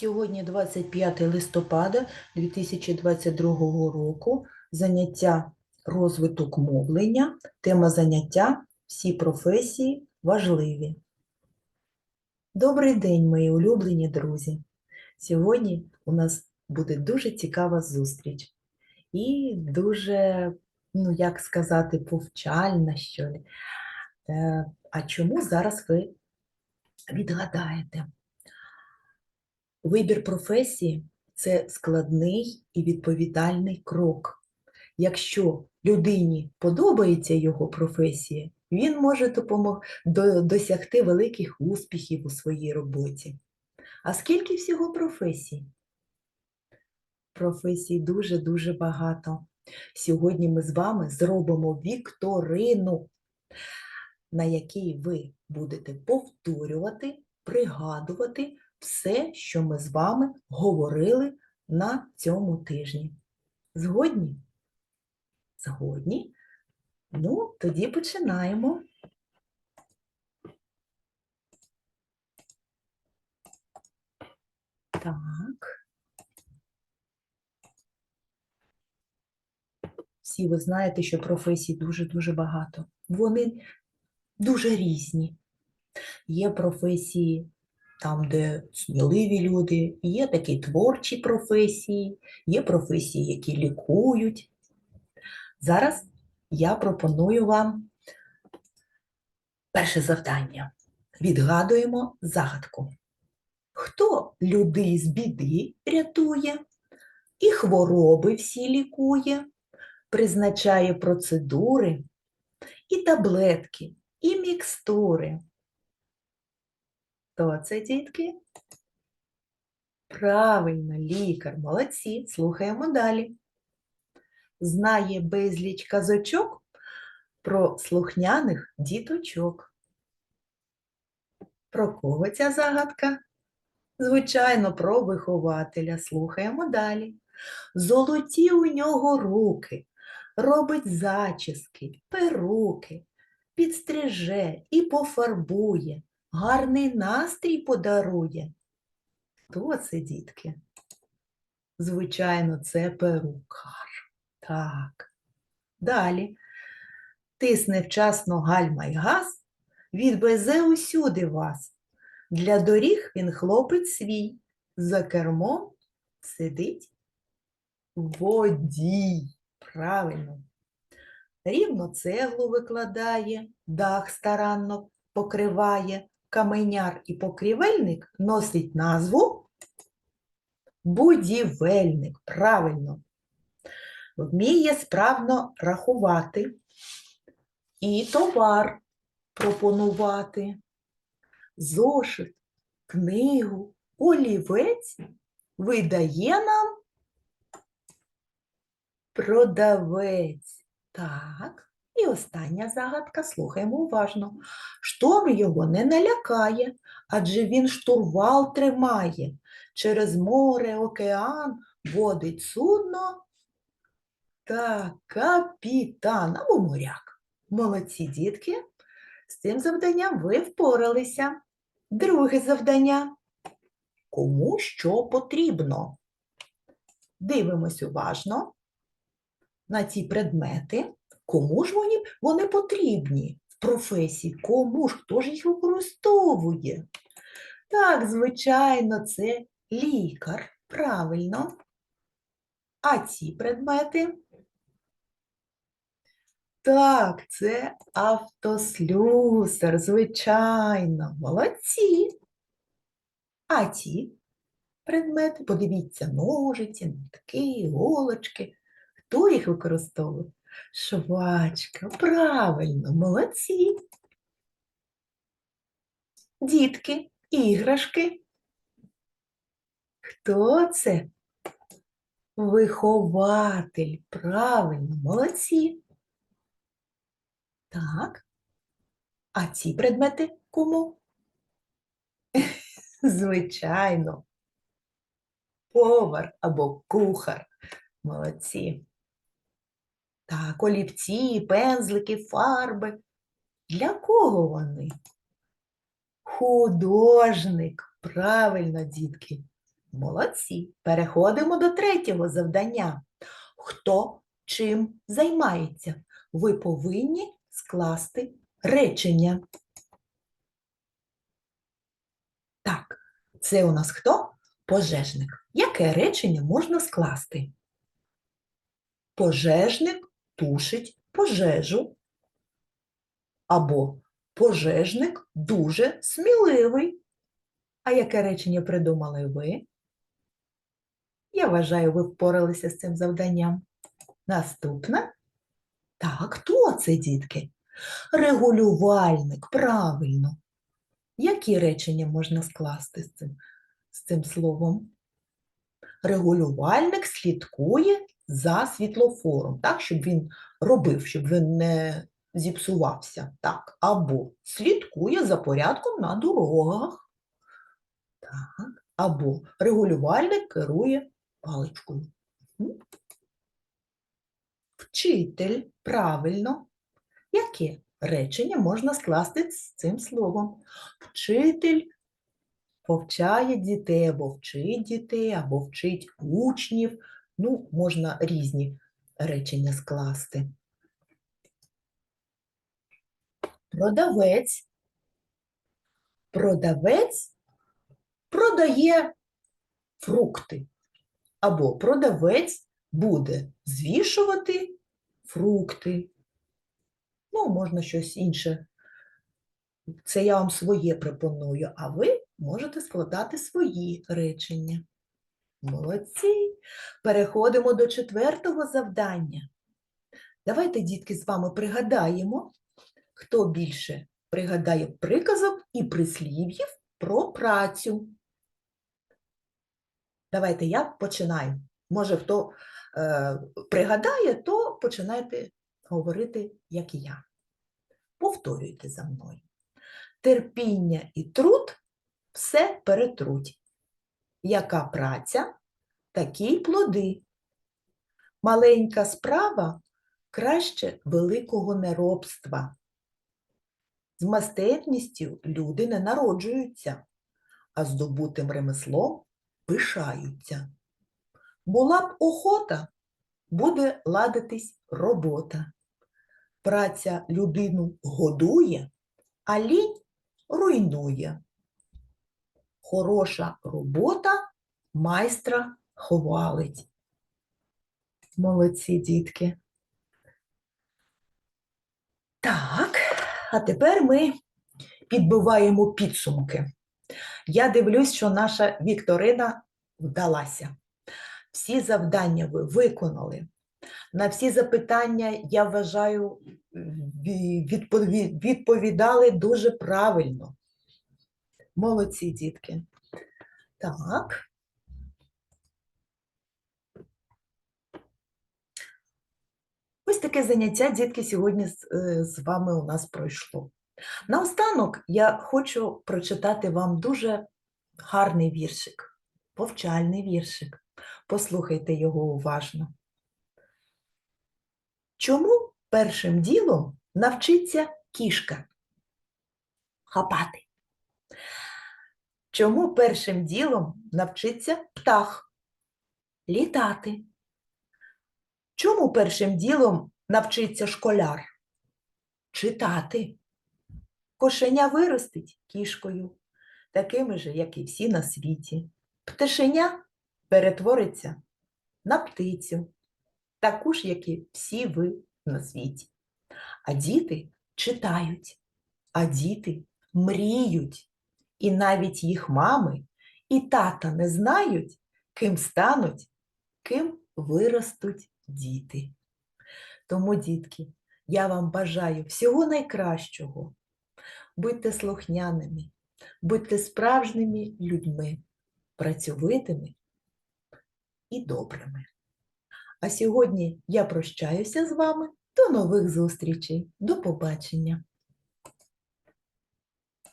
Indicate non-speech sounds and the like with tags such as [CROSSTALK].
Сьогодні 25 листопада 2022 року. Заняття розвиток мовлення. Тема заняття всі професії важливі. Добрий день, мої улюблені друзі. Сьогодні у нас буде дуже цікава зустріч і дуже, ну як сказати, повчальна, що ли. Е, А чому зараз ви відгадаєте? Вибір професії це складний і відповідальний крок. Якщо людині подобається його професія, він може допомог... до- досягти великих успіхів у своїй роботі. А скільки всього професій? Професій дуже-дуже багато. Сьогодні ми з вами зробимо вікторину, на якій ви будете повторювати, пригадувати все, що ми з вами говорили на цьому тижні. Згодні? Згодні? Ну, тоді починаємо. Так. Всі ви знаєте, що професій дуже-дуже багато. Вони дуже різні. Є професії там, де сміливі люди, є такі творчі професії, є професії, які лікують. Зараз я пропоную вам перше завдання. Відгадуємо загадку. Хто людей з біди рятує, і хвороби всі лікує, призначає процедури, і таблетки, і мікстури. Хто це, дітки? Правильно, лікар, молодці, слухаємо далі. Знає безліч казочок про слухняних діточок. Про кого ця загадка? Звичайно, про вихователя. Слухаємо далі. Золоті у нього руки, робить зачіски, перуки, підстриже і пофарбує, гарний настрій подарує. Хто це, дітки? Звичайно, це перукар. Так. Далі. Тисне вчасно гальма й газ, відвезе усюди вас. Для доріг він хлопець свій, за кермом сидить водій. Правильно. Рівно цеглу викладає, дах старанно покриває, каменяр і покрівельник носить назву будівельник. Правильно. Вміє справно рахувати і товар пропонувати. Зошит, книгу, олівець видає нам продавець. Так, і остання загадка, слухаємо уважно. Шторм його не налякає, адже він штурвал тримає. Через море, океан водить судно. Так, капітан або моряк. Молодці дітки. З цим завданням ви впоралися. Друге завдання. Кому що потрібно? Дивимось уважно на ці предмети. Кому ж вони, вони потрібні в професії? Кому ж хто ж їх використовує? Так, звичайно, це лікар. Правильно. А ці предмети? Так, це автослюсар, звичайно, молодці. А ці предмети, подивіться, ножиці, нитки, голочки. Хто їх використовує? Швачка, правильно, молодці. Дітки, іграшки. Хто це? Вихователь, правильно, молодці. Так. А ці предмети кому? [LAUGHS] Звичайно. Повар або кухар. Молодці. Так, олівці, пензлики, фарби. Для кого вони? Художник. Правильно, дітки. Молодці. Переходимо до третього завдання. Хто чим займається? Ви повинні скласти речення. Так, це у нас хто? Пожежник. Яке речення можна скласти? Пожежник тушить пожежу. Або пожежник дуже сміливий. А яке речення придумали ви? Я вважаю, ви впоралися з цим завданням. Наступне. Так, хто це, дітки? Регулювальник, правильно. Які речення можна скласти з цим, з цим словом? Регулювальник слідкує за світлофором, так, щоб він робив, щоб він не зіпсувався. Так, або слідкує за порядком на дорогах. Так, або регулювальник керує паличкою. Вчитель, правильно. Яке речення можна скласти з цим словом? Вчитель повчає дітей, або вчить дітей, або вчить учнів. Ну, можна різні речення скласти. Продавець. Продавець продає фрукти. Або продавець буде звішувати фрукти. Ну, можна щось інше. Це я вам своє пропоную, а ви можете складати свої речення. Молодці. Переходимо до четвертого завдання. Давайте, дітки, з вами пригадаємо, хто більше пригадає приказок і прислів'їв про працю. Давайте я починаю. Може, хто е, пригадає, то починайте говорити, як і я. Повторюйте за мною. Терпіння і труд все перетруть. Яка праця, такі й плоди. Маленька справа краще великого неробства. З майстерністю люди не народжуються, а здобутим ремеслом пишаються. Була б охота, буде ладитись робота. Праця людину годує, а лінь руйнує. Хороша робота майстра ховалить. Молодці, дітки. Так, а тепер ми підбиваємо підсумки. Я дивлюсь, що наша вікторина вдалася. Всі завдання ви виконали. На всі запитання, я вважаю, відповідали дуже правильно. Молодці, дітки. Так. Ось таке заняття, дітки, сьогодні з, е, з вами у нас пройшло. Наостанок я хочу прочитати вам дуже гарний віршик, повчальний віршик. Послухайте його уважно. Чому першим ділом навчиться кішка? Хапати. Чому першим ділом навчиться птах? Літати. Чому першим ділом навчиться школяр? Читати. Кошеня виростить кішкою, такими же, як і всі на світі. Пташеня перетвориться на птицю, таку ж, як і всі ви на світі. А діти читають, а діти мріють, і навіть їх мами і тата не знають, ким стануть, ким виростуть діти. Тому, дітки, я вам бажаю всього найкращого. Будьте слухняними, будьте справжніми людьми, працьовитими і добрими. А сьогодні я прощаюся з вами. До нових зустрічей. До побачення!